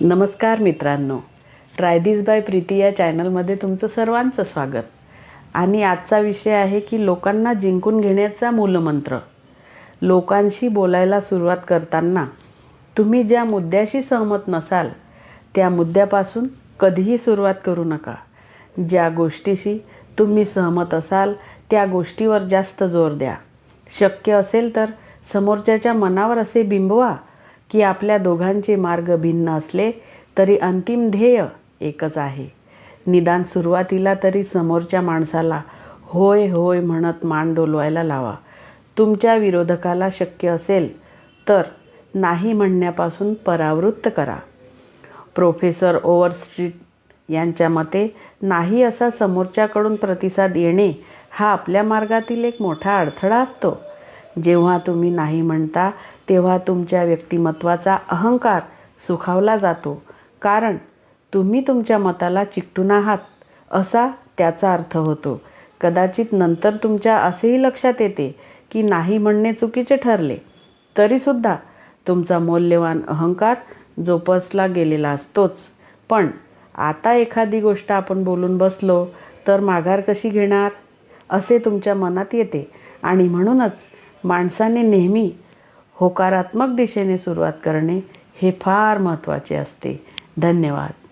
नमस्कार मित्रांनो. Try this by Preeti या चॅनलमध्ये तुमचं सर्वांचं स्वागत. आणि आजचा विषय आहे की लोकांना जिंकून घेण्याचा मूलमंत्र. लोकांशी बोलायला सुरुवात करताना तुम्ही ज्या मुद्द्याशी सहमत नसाल त्या मुद्द्यापासून कधीही सुरुवात करू नका. ज्या गोष्टीशी तुम्ही सहमत असाल त्या गोष्टीवर जास्त जोर द्या. शक्य असेल तर समोरच्याच्या मनावर असे बिंबवा की आपल्या दोघांचे मार्ग भिन्न असले तरी अंतिम ध्येय एकच आहे. निदान सुरुवातीला तरी समोरच्या माणसाला होय होय म्हणत मान डोलवायला लावा. तुमच्या विरोधकाला शक्य असेल तर नाही म्हणण्यापासून परावृत्त करा. प्रोफेसर ओव्हरस्ट्रीट यांच्या मते नाही असा समोरच्याकडून प्रतिसाद येणे हा आपल्या मार्गातील एक मोठा अडथळा असतो. जेव्हा तुम्ही नाही म्हणता तेव्हा तुमच्या व्यक्तिमत्वाचा अहंकार सुखावला जातो. कारण तुम्ही तुमच्या मताला चिकटून आहात असा त्याचा अर्थ होतो. कदाचित नंतर तुमच्या असेही लक्षात येते की नाही म्हणणे चुकीचे ठरले. तरीसुद्धा तुमचा मौल्यवान अहंकार जोपासला गेलेला असतोच. पण आता एखादी गोष्ट आपण बोलून बसलो तर माघार कशी घेणार? असे तुमच्या मनात येते. आणि म्हणूनच माणसाने नेहमी होकारात्मक दिशेने सुरुवात करणे हे फार महत्त्वाचे असते. धन्यवाद.